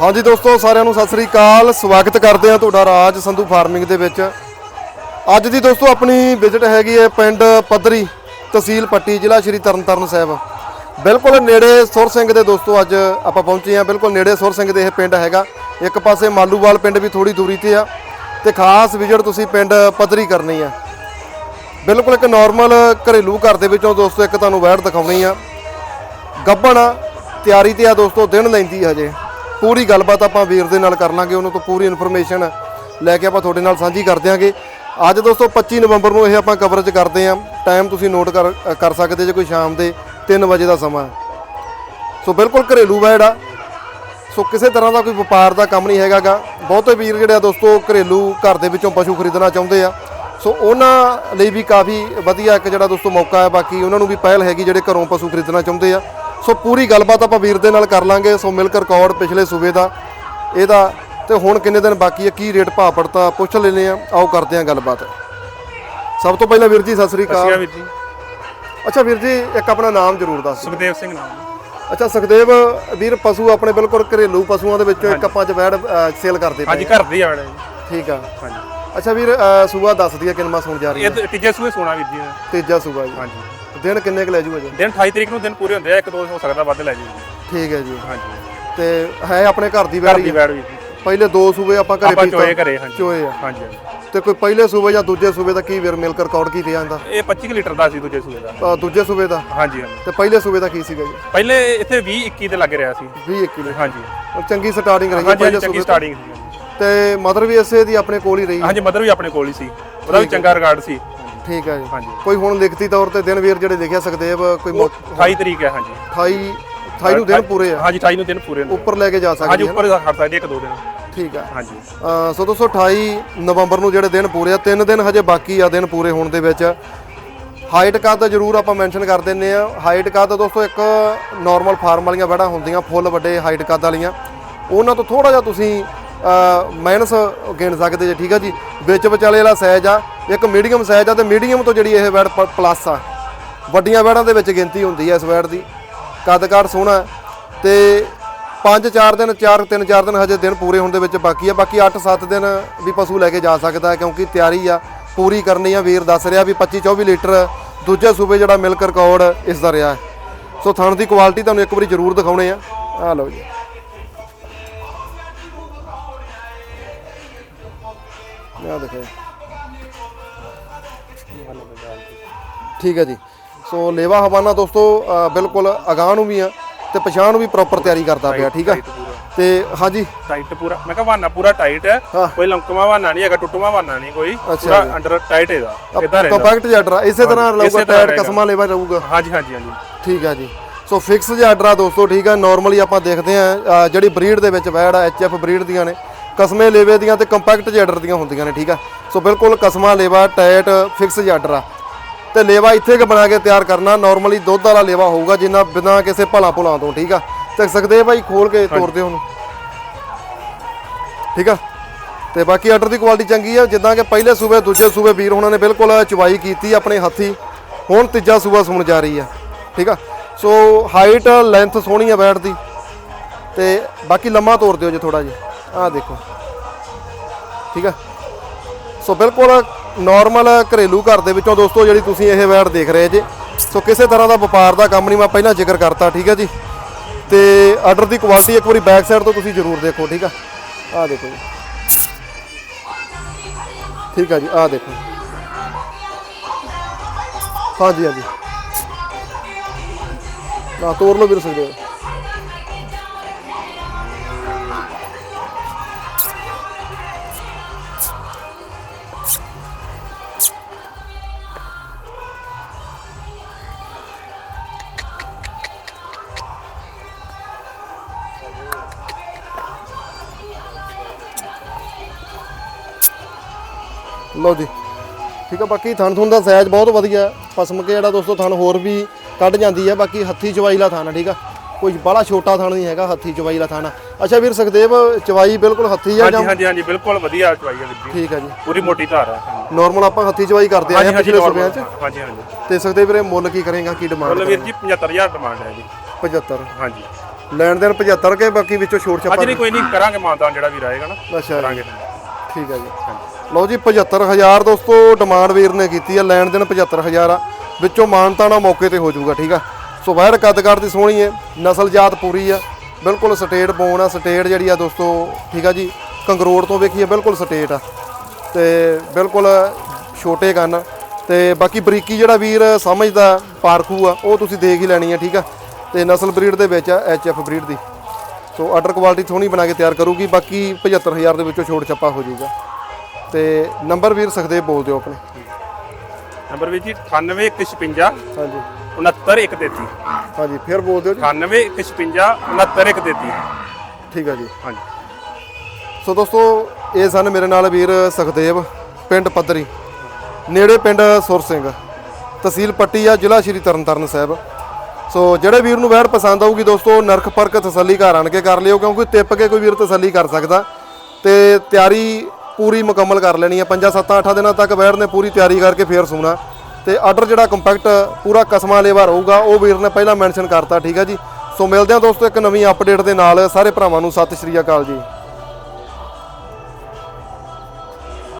ਹਾਂਜੀ ਦੋਸਤੋ ਸਾਰਿਆਂ ਨੂੰ ਸਤਿ ਸ੍ਰੀ ਅਕਾਲ। ਸਵਾਗਤ ਕਰਦੇ ਹਾਂ ਤੁਹਾਡਾ ਰਾਜ ਸੰਧੂ ਫਾਰਮਿੰਗ ਦੇ ਵਿੱਚ। ਅੱਜ ਦੀ ਦੋਸਤੋ ਆਪਣੀ ਵਿਜ਼ਿਟ ਹੈਗੀ ਹੈ ਪਿੰਡ ਪੱਧਰੀ ਤਹਿਸੀਲ ਪੱਟੀ ਜ਼ਿਲ੍ਹਾ ਸ਼੍ਰੀ ਤਰਨਤਾਰਨ ਸਾਹਿਬ। ਬਿਲਕੁਲ ਨੇੜੇ ਸੁਰ ਸਿੰਘ ਦੇ ਦੋਸਤੋ ਅੱਜ ਆਪਾਂ ਪਹੁੰਚੇ ਹਾਂ। ਬਿਲਕੁਲ ਨੇੜੇ ਸੁਰ ਸਿੰਘ ਦੇ ਇਹ ਪਿੰਡ ਹੈਗਾ। ਇੱਕ ਪਾਸੇ ਮਾਲੂਵਾਲ ਪਿੰਡ ਵੀ ਥੋੜੀ ਦੂਰੀ ਤੇ ਆ। ਤੇ ਖਾਸ ਵਿਜ਼ਿਟ ਤੁਸੀਂ ਪਿੰਡ ਪੱਧਰੀ ਕਰਨੀ ਆ ਬਿਲਕੁਲ ਇੱਕ ਨਾਰਮਲ ਘਰੇਲੂ ਘਰ ਦੇ ਵਿੱਚੋਂ ਦੋਸਤੋ ਇੱਕ ਤੁਹਾਨੂੰ ਵੈੜ ਦਿਖਾਉਣੀ ਆ। ਗੱਬਣ ਆ, ਤਿਆਰੀ ਤੇ ਆ ਦੋਸਤੋ ਦਿਨ ਲੈਂਦੀ ਹਜੇ। ਪੂਰੀ ਗੱਲਬਾਤ ਆਪਾਂ ਵੀਰ ਦੇ ਨਾਲ ਕਰ ਲਾਂਗੇ, ਉਹਨਾਂ ਤੋਂ ਪੂਰੀ ਇਨਫੋਰਮੇਸ਼ਨ ਲੈ ਕੇ ਆਪਾਂ ਤੁਹਾਡੇ ਨਾਲ ਸਾਂਝੀ ਕਰ ਦਿਆਂਗੇ। ਅੱਜ ਦੋਸਤੋ 25 ਨਵੰਬਰ ਨੂੰ ਇਹ ਆਪਾਂ ਕਵਰੇਜ ਕਰਦੇ ਆਂ। ਟਾਈਮ ਤੁਸੀਂ ਨੋਟ ਕਰ ਕਰ ਸਕਦੇ ਜੇ ਕੋਈ ਸ਼ਾਮ ਦੇ 3 ਵਜੇ ਦਾ ਸਮਾਂ। ਸੋ ਬਿਲਕੁਲ ਘਰੇਲੂ ਵੈੜ ਆ। ਸੋ ਕਿਸੇ ਤਰ੍ਹਾਂ ਦਾ ਕੋਈ ਵਪਾਰ ਦਾ ਕੰਮ ਨਹੀਂ ਹੈਗਾਗਾ। ਬਹੁਤੇ ਵੀਰ ਜਿਹੜੇ ਆ ਦੋਸਤੋ ਘਰੇਲੂ ਘਰ ਦੇ ਵਿੱਚੋਂ ਪਸ਼ੂ ਖਰੀਦਣਾ ਚਾਹੁੰਦੇ ਆ। ਸੋ ਉਹਨਾਂ ਲਈ ਵੀ ਕਾਫੀ ਵਧੀਆ ਇੱਕ ਜਿਹੜਾ ਦੋਸਤੋ ਮੌਕਾ ਹੈ ਬਾਕੀ ਉਹਨਾਂ ਨੂੰ ਵੀ ਪਹਿਲ ਹੈਗੀ ਜਿਹੜੇ ਘਰੋਂ ਪਸ਼ੂ ਖਰੀਦਣਾ ਚਾਹੁੰਦੇ ਆ। ਸੋ ਪੂਰੀ ਗੱਲਬਾਤ ਆਪਾਂ ਵੀਰ ਦੇ ਨਾਲ ਕਰ ਲਾਂਗੇ। ਸੋ ਮਿਲਕ ਰਿਕਾਰਡ ਪਿਛਲੇ ਸੂਬੇ ਦਾ ਇਹਦਾ ਤੇ ਹੁਣ ਕਿੰਨੇ ਦਿਨ ਬਾਕੀ ਹੈ ਕੀ ਰੇਟ ਭਾਅ ਪੜਤਾ ਪੁੱਛ ਲੈਨੇ ਆ ਆਓ ਕਰਦੇ ਆ ਗੱਲਬਾਤ। ਸਭ ਤੋਂ ਪਹਿਲਾਂ ਵੀਰ ਜੀ ਸਤਿ ਸ੍ਰੀ ਅਕਾਲ। ਵੀਰ ਜੀ। ਅੱਛਾ ਵੀਰ ਜੀ ਇੱਕ ਆਪਣਾ ਨਾਮ ਜ਼ਰੂਰ ਦੱਸ। ਸੁਖਦੇਵ ਸਿੰਘ ਨਾਮ। ਅੱਛਾ ਸੁਖਦੇਵ ਵੀਰ ਪਸ਼ੂ ਆਪਣੇ ਬਿਲਕੁਲ ਘਰੇਲੂ ਪਸ਼ੂਆਂ ਦੇ ਵਿੱਚੋਂ ਇੱਕ ਆਪਾਂ ਜਵੈੜ ਸੇਲ ਕਰਦੇ ਪਏ ਹਾਂਜੀ ਘਰ ਦੀ ਜੀ ਠੀਕ ਆ। ਹਾਂਜੀ। ਅੱਛਾ ਵੀਰ ਅ, ਸੂਆ ਦੱਸ ਦਈਏ ਕਿੰਨਾ ਸੁਣ ਜਾ ਰਹੀ? ਇਹ ਹੈ ਤੇ ਤੀਜੇ ਸੂਏ ਸੋਨਾ ਵੀਰ ਜੀ। ਤੀਜਾ ਸੂਆ ਜੀ। ਹਾਂਜੀ। ਦਿਨ ਕਿੰਨੇ ਕੁ ਲੈ ਜੂਗਾ ਜੀ? ਦਿਨ 28 ਤਰੀਕ ਨੂੰ ਦਿਨ ਪੂਰੇ ਹੁੰਦੇ ਆ ਇੱਕ ਦੋ ਹੋ ਸਕਦਾ ਵੱਧ ਲੈ ਜੀ ਠੀਕ ਹੈ ਜੀ। ਹਾਂਜੀ। ਤੇ ਹੈ ਆਪਣੇ ਘਰ ਦੀ ਘਰ ਦੀ ਬੈੜ ਜੀ। ਪਹਿਲੇ ਦੋ ਸੂਬੇ ਆਪਾਂ ਘਰੇ ਆਪਾਂ ਪੀਤਾ? ਚੋਏ ਘਰੇ ਹਾਂਜੀ। ਚੋਏ ਆ। ਹਾਂਜੀ ਹਾਂਜੀ। ਤੇ ਕੋਈ ਪਹਿਲੇ ਸੂਬੇ ਜਾਂ ਦੂਜੇ ਸੂਬੇ ਦਾ ਕੀ ਵੀਰ ਮਿਲਕ ਰਿਕਾਰਡ ਕੀ ਰਿਹਾ ਜਾਂਦਾ ਇਹ 25 ਕੁ ਲੀਟਰ ਦਾ ਸੀ ਦੂਜੇ ਸੂਏ ਦਾ। ਅ, ਦੂਜੇ ਸੂਬੇ ਦਾ? ਹਾਂਜੀ ਹਾਂਜੀ। ਤੇ ਪਹਿਲੇ ਸੂਬੇ ਦਾ ਕੀ ਸੀਗਾ ਜੀ? ਪਹਿਲੇ ਇੱਥੇ 20 21 ਤੇ ਲੱਗ ਰਿਹਾ ਸੀ। 20 21 ਹਾਂਜੀ। ਚੰਗੀ ਸਟਾਰਟਿੰਗ ਰਹੀ ਹੈ ਹਾਂਜੀ ਪਹਿਲੇ ਚੰਗੀ ਸੂਬੇ ਸਟਾਰਟਿੰਗ ਸੀ ਹਾਂਜੀ। ਤੇ ਮਦਰ ਵੀ ਇਸੇ ਦੀ ਆਪਣੇ ਕੋਲ ਹੀ ਰਹੀ ਹਾਂਜੀ ਮਦਰ ਵੀ ਆਪਣੇ ਕੋਲ ਹੀ ਸੀ। ਉਹਦਾ ਵੀ ਚੰਗਾ ਰਿਕਾਰਡ ਸੀ। ਠੀਕ ਹੈ ਜੀ। ਹਾਂਜੀ। ਕੋਈ ਹੁਣ ਲਿਖਤੀ ਤੌਰ ਤੇ ਦਿਨ ਵੀਰ ਜਿਹੜੇ ਲਿਖਿਆ ਸੁਖਦੇਵ ਕੋਈ ਮੌ- 28 ਤਰੀਕ ਹੈ ਹਾਂਜੀ। 28 28 ਨੂੰ ਦਿਨ ਪੂਰੇ ਆ। ਹਾਂਜੀ 28 ਨੂੰ ਦਿਨ ਪੂਰੇ ਹੁੰਦੇ ਉੱਪਰ ਲੈ ਕੇ ਜਾ ਆ। ਹਾਂਜੀ ਸਕਦੇ ਉੱਪਰ ਖੜ ਸਕਦੇ ਇੱਕ ਦੋ ਦਿਨ। ਠੀਕ ਆ। ਹਾਂਜੀ। ਸੋ ਦੋਸਤੋ 28 ਨਵੰਬਰ ਨੂੰ ਜਿਹੜੇ ਦਿਨ ਪੂਰੇ ਆ ਤਿੰਨ ਦਿਨ ਹਜੇ ਬਾਕੀ ਆ ਦਿਨ ਪੂਰੇ ਹੋਣ ਦੇ ਵਿੱਚ। ਹਾਈਟ ਕੱਦ ਜ਼ਰੂਰ ਆਪਾਂ ਮੈਂਸ਼ਨ ਕਰ ਦਿੰਨੇ ਆ। ਹਾਈਟ ਕੱਦ ਦੋਸਤੋ ਇੱਕ ਨਾਰਮਲ ਫਾਰਮ ਵਾਲੀਆਂ ਵੜਾ ਹੁੰਦੀਆਂ ਫੁੱਲ ਵੱਡੇ ਹਾਈਟ ਕੱਦ ਵਾਲੀਆਂ। ਉਹਨਾਂ ਤੋਂ ਥੋੜਾ ਜਿਹਾ ਤੁਸੀਂ ਮਾਈਨਸ ਗਿਣ ਸਕਦੇ ਜੇ, ਠੀਕ ਆ ਜੀ? ਵਿੱਚ ਵਿਚਾਲੇ ਵਾਲਾ ਸਾਈਜ਼ ਆ, ਇੱਕ ਮੀਡੀਅਮ ਸਾਈਜ਼ ਆ ਤੇ ਮੀਡੀਅਮ ਤੋਂ ਜਿਹੜੀ ਇਹ ਵੈੜ ਪਲੱਸ ਆ। ਵੱਡੀਆਂ ਵੈਡਾਂ ਦੇ ਵਿੱਚ ਗਿਣਤੀ ਹੁੰਦੀ ਆ ਇਸ ਵੈਡ ਦੀ। ਕੱਦ ਕਾਠ ਸੋਹਣਾ ਹੈ। ਤੇ 5-4 ਦਿਨ 4 3-4 ਦਿਨ ਹਜੇ ਦਿਨ ਪੂਰੇ ਹੋਣ ਦੇ ਵਿੱਚ ਬਾਕੀ ਆ। ਬਾਕੀ 8-7 ਦਿਨ ਵੀ ਪਸ਼ੂ ਲੈ ਕੇ ਜਾ ਸਕਦਾ ਕਿਉਂਕਿ ਤਿਆਰੀ ਆ, ਪੂਰੀ ਕਰਨੀ ਆ। ਵੀਰ ਦੱਸ ਰਿਹਾ ਵੀ 25-24 ਲੀਟਰ ਦੂਜੇ ਸੂਬੇ ਜਿਹੜਾ ਮਿਲਕ ਰਿਕਾਰਡ ਇਸ ਦਾ ਰਿਹਾ ਸੋ ਥਣ ਦੀ ਕੁਆਲਿਟੀ ਤੁਹਾਨੂੰ ਇੱਕ ਵਾਰੀ ਜ਼ਰੂਰ ਦਿਖਾਉਣੇ ਆ। ਆ ਲਓ ਜੀ। ਆ ਦੇਖੋ। ਠੀਕ ਹੈ ਜੀ। ਸੋ ਲੇਵਾ ਹਵਾਨਾ ਦੋਸਤੋ ਅ, ਬਿਲਕੁਲ ਅਗਾਂਹ ਨੂੰ ਵੀ ਆ ਤੇ ਪਛਾਣ ਨੂੰ ਵੀ ਪ੍ਰੋਪਰ ਤਿਆਰੀ ਕਰਦਾ ਪਿਆ ਠੀਕ ਆ? ਤੇ ਹਾਂਜੀ। ਟਾਈਟ ਪੂਰਾ। ਮੈਂ ਕਿਹਾ ਵਾਨਾ ਪੂਰਾ ਟਾਈਟ ਹੈ। ਹਾਂ। ਕੋਈ ਲੰਕਮਾ ਵਾਨਾ ਨਹੀਂ ਹੈਗਾ ਟੁੱਟੂਮਾ ਵਾਨਾ ਨਹੀਂ ਕੋਈ। ਪੂਰਾ ਅੰਡਰ ਟਾਈਟ ਹੈਗਾ ਇਦਾਂ ਰਹਿੰਦਾ। ਕੰਪੈਕਟ ਜਿਹਾ ਆਰਡਰ ਇਸੇ ਤਰ੍ਹਾਂ ਰਹੂਗਾ ਇਸੇ ਤਰ੍ਹਾਂ ਟਾਇਰ ਕਸਮਾ ਲੇਵਾ ਰਹੂਗਾ। ਹਾਂਜੀ ਹਾਂਜੀ ਹਾਂਜੀ। ਠੀਕ ਆ ਜੀ। ਸੋ ਫਿਕਸ ਜਿਹਾ ਆਰਡਰ ਆ ਦੋਸਤੋ ਠੀਕ ਆ। ਨਾਰਮਲੀ ਆਪਾਂ ਦੇਖਦੇ ਆ ਜਿਹੜੀ ਬਰੀਡ ਦੇ ਵਿੱਚ ਵੈੜ ਆ ਐਚਐਫ ਬਰੀਡ ਦੀਆਂ ਨੇ। ਕਸਮੇ ਲੇਵੇ ਦੀਆਂ ਤੇ ਕੰਪੈਕਟ ਜਿਹੇ ਆਰਡਰ ਦੀਆਂ ਹੁੰਦੀਆਂ ਨੇ ਠੀਕ ਆ? ਸੋ ਬਿਲਕੁਲ ਕਸਮਾ ਲੇਵਾ ਟਾਇਟ ਫਿਕਸ ਜਿਹਾ ਆਰਡਰ ਆ। ਤੇ ਲੇਵਾ ਇੱਥੇ ਕਿ ਬਣਾ ਕੇ ਤਿਆਰ ਕਰਨਾ ਨਾਰਮਲੀ ਦੁੱਧ ਵਾਲਾ ਲੇਵਾ ਹੋਊਗਾ ਜਿੰਨਾ ਬਿਨਾਂ ਕਿਸੇ ਭਲਾ ਭੁਲਾ ਤੋਂ ਠੀਕ ਆ? ਚੱਕ ਸਕਦੇ ਆ ਭਾਈ ਖੋਲ ਕੇ ਤੋੜਦੇ ਉਹਨੂੰ। ਠੀਕ ਆ? ਤੇ ਬਾਕੀ ਆਰਡਰ ਦੀ ਕੁਆਲਿਟੀ ਚੰਗੀ ਆ ਜਿੱਦਾਂ ਕਿ ਪਹਿਲੇ ਸੂਬੇ ਦੂਜੇ ਸੂਬੇ ਵੀਰ ਹੁਣਾਂ ਨੇ ਬਿਲਕੁਲ ਚਵਾਈ ਕੀਤੀ ਆਪਣੇ ਹੱਥੀ ਹੁਣ ਤੀਜਾ ਸੂਬਾ ਸੁਣ ਜਾ ਰਹੀ ਆ ਠੀਕ ਆ? ਸੋ ਹਾਈਟ ਲੈਂਥ ਸੋਹਣੀ ਆ ਬੈਠ ਦੀ। ਤੇ ਬਾਕੀ ਲੰਮਾ ਤੋੜ ਦਿਓ ਜੇ ਥੋੜਾ ਜਿਹਾ। ਆਹ ਦੇਖੋ। ਠੀਕ ਆ? ਸੋ ਬਿਲਕੁਲ ਨਾਰਮਲ ਘਰੇਲੂ ਘਰ ਦੇ ਵਿੱਚੋਂ ਦੋਸਤੋ, ਜਿਹੜੀ ਤੁਸੀਂ ਇਹ ਵੈੜ ਦੇਖ ਰਹੇ ਜੇ, ਸੋ ਕਿਸੇ ਤਰ੍ਹਾਂ ਦਾ ਵਪਾਰ ਦਾ ਕੰਮ ਨਹੀਂ, ਮੈਂ ਪਹਿਲਾਂ ਜ਼ਿਕਰ ਕਰਤਾ, ਠੀਕ ਹੈ ਜੀ? ਤੇ ਆਰਡਰ ਦੀ ਕੁਆਲਿਟੀ ਇੱਕ ਵਾਰੀ ਬੈਕ ਸਾਈਡ ਤੋਂ ਤੁਸੀਂ ਜ਼ਰੂਰ ਦੇਖੋ, ਠੀਕ ਆ? ਆਹ ਦੇਖੋ ਜੀ। ਠੀਕ ਆ ਜੀ, ਆਹ ਦੇਖੋ। ਹਾਂਜੀ ਹਾਂਜੀ। ਨਾ, ਤੋਰ ਲਓ ਵੀਰ ਸਕਦੇ ਹੋ ਲਓ ਜੀ। ਠੀਕ ਆ ਬਾਕੀ ਥਣ ਥੁਣ ਦਾ ਸਾਈਜ਼ ਬਹੁਤ ਵਧੀਆ। ਪਸਮ ਕੇ ਜਿਹੜਾ ਦੋਸਤੋ ਥਣ ਹੋਰ ਵੀ ਕੱਢ ਜਾਂਦੀ ਹੈ ਬਾਕੀ ਹੱਥੀ ਚਵਾਈ ਲਾ ਥਣ ਆ ਠੀਕ ਆ। ਕੋਈ ਬੜਾ ਛੋਟਾ ਥਣ ਨਹੀਂ ਹੈਗਾ ਹੱਥੀ ਚਵਾਈ ਲਾ ਥਣ ਆ। ਅੱਛਾ ਵੀਰ ਸੁਖਦੇਵ ਚਵਾਈ ਬਿਲਕੁਲ ਹੱਥੀ ਆ ਜਾਂ ਹਾਂਜੀ ਹਾਂਜੀ ਹਾਂਜੀ ਬਿਲਕੁਲ ਵਧੀਆ ਚਵਾਈ ਹੈ ਵੀਰ ਜੀ। ਠੀਕ ਆ ਜੀ। ਪੂਰੀ ਮੋਟੀ ਧਾਰ ਹੈ ਨਾਰਮਲ ਆਪਾਂ ਹੱਥੀ ਚਵਾਈ ਕਰਦੇ ਆਏ ਆ ਪਿਛਲੇ ਸੂਬਿਆਂ 'ਚ। ਹਾਂਜੀ ਹਾਂਜੀ। ਤੇ ਸੁਖਦੇਵ ਵੀਰੇ ਮੁੱਲ ਕੀ ਕਰੇਗਾ ਕੀ ਡਿਮਾਂਡ ਮੁੱਲ ਵੀਰ ਜੀ 75000 ਡਿਮਾਂਡ ਹੈ ਜੀ। 75 ਹਾਂਜੀ। ਲੈਣ ਦੇਣ 75 ਕੇ ਬਾਕੀ ਵਿੱਚੋਂ ਛੋਟ ਅੱਜ ਛੱਪਾ ਨਹੀਂ ਕੋਈ ਨਹੀਂ ਕਰਾਂਗੇ ਮਾਨਦਾਨ ਜਿਹੜਾ ਵੀ ਰਹੇਗਾ ਨਾ। ਅੱਛਾ ਕਰਾਂਗੇ। ਠੀਕ ਹੈ ਜੀ। ਲਓ ਜੀ 75000 ਦੋਸਤੋ, ਡਿਮਾਂਡ ਵੀਰ ਨੇ ਕੀਤੀ ਆ, ਲੈਣ ਦੇਣ 75000 ਆ। ਵਿੱਚੋਂ ਮਾਨਤਾਣਾ ਮੌਕੇ ਤੇ ਹੋ ਜਾਊਗਾ, ਠੀਕ ਆ? ਸੋ ਵੈੜ ਕੱਦਕਾਰ ਦੀ ਸੋਹਣੀ ਹੈ ਨਸਲ ਜਾਤ ਪੂਰੀ ਆ। ਬਿਲਕੁਲ ਸਟੇਟ ਬੋਨ ਆ, ਸਟੇਟ ਜਿਹੜੀ ਆ ਦੋਸਤੋ, ਠੀਕ ਆ ਜੀ? ਕੰਗਰੋੜ ਤੋਂ ਵੇਖੀਏ, ਬਿਲਕੁਲ ਸਟੇਟ ਆ। ਤੇ ਬਿਲਕੁਲ ਛੋਟੇ ਕੰਨ ਤੇ ਬਾਕੀ ਬਰੀਕੀ ਜਿਹੜਾ ਵੀਰ ਸਮਝਦਾ, ਪਾਰਖੂ ਆ, ਉਹ ਤੁਸੀਂ ਦੇਖ ਹੀ ਲੈਣੀ ਆ, ਠੀਕ ਆ? ਤੇ ਨਸਲ ਬਰੀਡ ਦੇ ਵਿੱਚ ਆ ਐਫ ਬਰੀਡ ਦੀ। ਸੋ ਆਰਡਰ ਕੁਆਲਿਟੀ ਸੋਹਣੀ ਬਣਾ ਕੇ ਤਿਆਰ ਕਰੂਗੀ, ਬਾਕੀ 75000 ਦੇ ਵਿੱਚੋਂ ਛੋਟ ਛੱਪਾ ਹੋ ਜਾਊਗਾ। ਤੇ ਨੰਬਰ ਵੀਰ ਸਖਦੇਵ ਬੋਲ ਦਿਓ ਆਪਣੇ। ਨੰਬਰ ਵੀ ਜੀ 98 ਹਾਂਜੀ। 163 ਹਾਂਜੀ ਫਿਰ ਬੋਲ ਦਿਓ ਜੀ। 98 163 ਠੀਕ ਆ ਜੀ। ਹਾਂਜੀ। ਸੋ ਦੋਸਤੋ ਇਹ ਸਨ ਮੇਰੇ ਨਾਲ ਵੀਰ ਸਖਦੇਵ ਪਿੰਡ ਪੱਧਰੀ। ਨੇੜੇ ਪਿੰਡ ਸੁਰ ਸਿੰਘ ਤਹਿਸੀਲ ਪੱਟੀ ਆ ਜ਼ਿਲ੍ਹਾ ਸ਼੍ਰੀ ਤਰਨਤਾਰਨ ਸਾਹਿਬ। ਸੋ ਜਿਹੜੇ ਵੀਰ ਨੂੰ ਵੈੜ ਪਸੰਦ ਆਊਗੀ ਦੋਸਤੋ ਨਰਖ ਪਰਖ ਤਸੱਲੀ ਘਰ ਆਣ ਕੇ ਕਰ ਲਿਓ ਕਿਉਂਕਿ ਟਿੱਪ ਕੇ ਕੋਈ ਵੀਰ ਤਸੱਲੀ ਕਰ ਸਕਦਾ। ਤੇ ਤਿਆਰੀ ਪੂਰੀ ਮੁਕੰਮਲ ਕਰ ਲੈਣੀ ਹੈ। 5 7 8 ਦਿਨਾਂ ਤੱਕ ਵੈੜ ਨੇ ਪੂਰੀ ਤਿਆਰੀ ਕਰਕੇ ਫੇਰ ਸੂਣਾ। ਤੇ ਆਰਡਰ ਜਿਹੜਾ ਕੰਪੈਕਟ ਪੂਰਾ ਕਸਮਾਂ ਲੇਵਾ ਰਹੂਗਾ ਉਹ ਵੀਰ ਨੇ ਪਹਿਲਾਂ ਮੈਂਸ਼ਨ ਕਰਤਾ, ਠੀਕ ਹੈ ਜੀ। ਸੋ ਮਿਲਦੇ ਹਾਂ ਦੋਸਤੋ ਇੱਕ ਨਵੀਂ ਅਪਡੇਟ ਦੇ ਨਾਲ। ਸਾਰੇ ਭਰਾਵਾਂ ਨੂੰ ਸਤਿ ਸ਼੍ਰੀ ਅਕਾਲ ਜੀ।